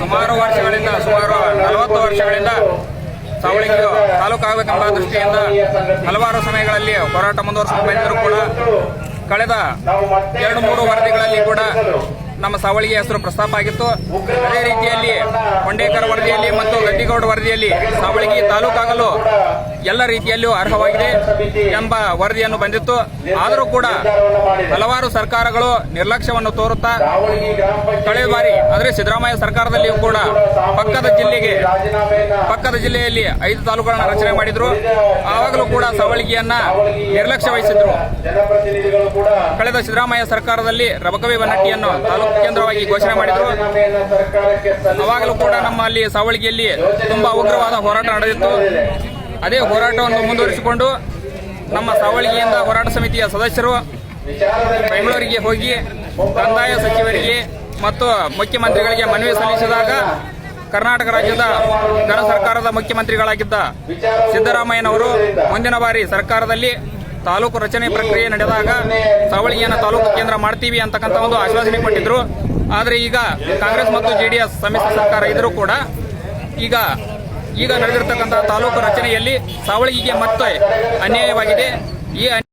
ಸುಮಾರು ವರ್ಷಗಳಿಂದ, ಸುಮಾರು ನಲವತ್ತು ವರ್ಷಗಳಿಂದ ಸಾವಳಿಗೆಯು ತಾಲೂಕು ಆಗಬೇಕೆಂಬ ದೃಷ್ಟಿಯಿಂದ ಹಲವಾರು ಸಮಯಗಳಲ್ಲಿ ಹೋರಾಟ ಮುಂದುವರಿಸಿಕೊಂಡು ಕೂಡ ಕಳೆದ ಎರಡು, ಮೂರು ವರದಿಗಳಲ್ಲಿ ಕೂಡ ನಮ್ಮ ಸಾವಳಿಗೆ ಹೆಸರು ಪ್ರಸ್ತಾಪ ಆಗಿತ್ತು. ಅದೇ ರೀತಿಯಲ್ಲಿ ಕೊಂಡೇಕರ್ ವರದಿಯಲ್ಲಿ ಮತ್ತು ಗಡ್ಡಿಗೌಡ ವರದಿಯಲ್ಲಿ ಸಾವಳಿಗೆ ತಾಲೂಕಾಗಲು ಎಲ್ಲ ರೀತಿಯಲ್ಲಿಯೂ ಅರ್ಹವಾಗಿದೆ ಎಂಬ ವರದಿಯನ್ನು ಬಂದಿತ್ತು. ಆದರೂ ಕೂಡ ಹಲವಾರು ಸರ್ಕಾರಗಳು ನಿರ್ಲಕ್ಷ್ಯವನ್ನು ತೋರುತ್ತಾ ಕಳೆದ ಬಾರಿ, ಅಂದರೆ ಸಿದ್ದರಾಮಯ್ಯ ಸರ್ಕಾರದಲ್ಲಿಯೂ ಕೂಡ ಪಕ್ಕದ ಜಿಲ್ಲೆಗೆ ಪಕ್ಕದ ಜಿಲ್ಲೆಯಲ್ಲಿ ಐದು ತಾಲೂಕುಗಳನ್ನು ರಚನೆ ಮಾಡಿದ್ರು. ಆವಾಗಲೂ ಕೂಡ ಸವಳಿಗೆಯನ್ನ ನಿರ್ಲಕ್ಷ್ಯ ವಹಿಸಿದ್ರು. ಕಳೆದ ಸಿದ್ದರಾಮಯ್ಯ ಸರ್ಕಾರದಲ್ಲಿ ರಬಕವಿ ಬನ್ನಟ್ಟಿಯನ್ನು ತಾಲೂಕು ಕೇಂದ್ರವಾಗಿ ಘೋಷಣೆ ಮಾಡಿದ್ರು. ಆವಾಗಲೂ ಕೂಡ ನಮ್ಮಲ್ಲಿ ಸಾವಳಿಗೆಯಲ್ಲಿ ತುಂಬಾ ಉಗ್ರವಾದ ಹೋರಾಟ ನಡೆದಿತ್ತು. ಅದೇ ಹೋರಾಟವನ್ನು ಮುಂದುವರಿಸಿಕೊಂಡು ನಮ್ಮ ಸಾವಳಿಗೆಯಿಂದ ಹೋರಾಟ ಸಮಿತಿಯ ಸದಸ್ಯರು ಬೆಂಗಳೂರಿಗೆ ಹೋಗಿ, ಕಂದಾಯ ಸಚಿವರಿಗೆ ಮತ್ತು ಮುಖ್ಯಮಂತ್ರಿಗಳಿಗೆ ಮನವಿ ಸಲ್ಲಿಸಿದಾಗ ಕರ್ನಾಟಕ ರಾಜ್ಯದ ಘನ ಸರ್ಕಾರದ ಮುಖ್ಯಮಂತ್ರಿಗಳಾಗಿದ್ದ ಸಿದ್ದರಾಮಯ್ಯನವರು ಮುಂದಿನ ಬಾರಿ ಸರ್ಕಾರದಲ್ಲಿ ತಾಲೂಕು ರಚನೆ ಪ್ರಕ್ರಿಯೆ ನಡೆದಾಗ ಸಾವಳಿಗೆಯನ್ನು ತಾಲೂಕು ಕೇಂದ್ರ ಮಾಡ್ತೀವಿ ಅಂತಕ್ಕಂಥ ಒಂದು ಆಶ್ವಾಸನೆ ಕೊಟ್ಟಿದ್ರು. ಆದರೆ ಈಗ ಕಾಂಗ್ರೆಸ್ ಮತ್ತು ಜೆಡಿಎಸ್ ಸಮ್ಮಿಶ್ರ ಸರ್ಕಾರ ಇದ್ರೂ ಕೂಡ ಈಗ ಈಗ ನಡೆದಿರ್ತಕ್ಕಂಥ ತಾಲೂಕು ರಚನೆಯಲ್ಲಿ ಸಾವಳಿಗೆ ಮತ್ತೆ ಅನ್ಯಾಯವಾಗಿದೆ. ಈ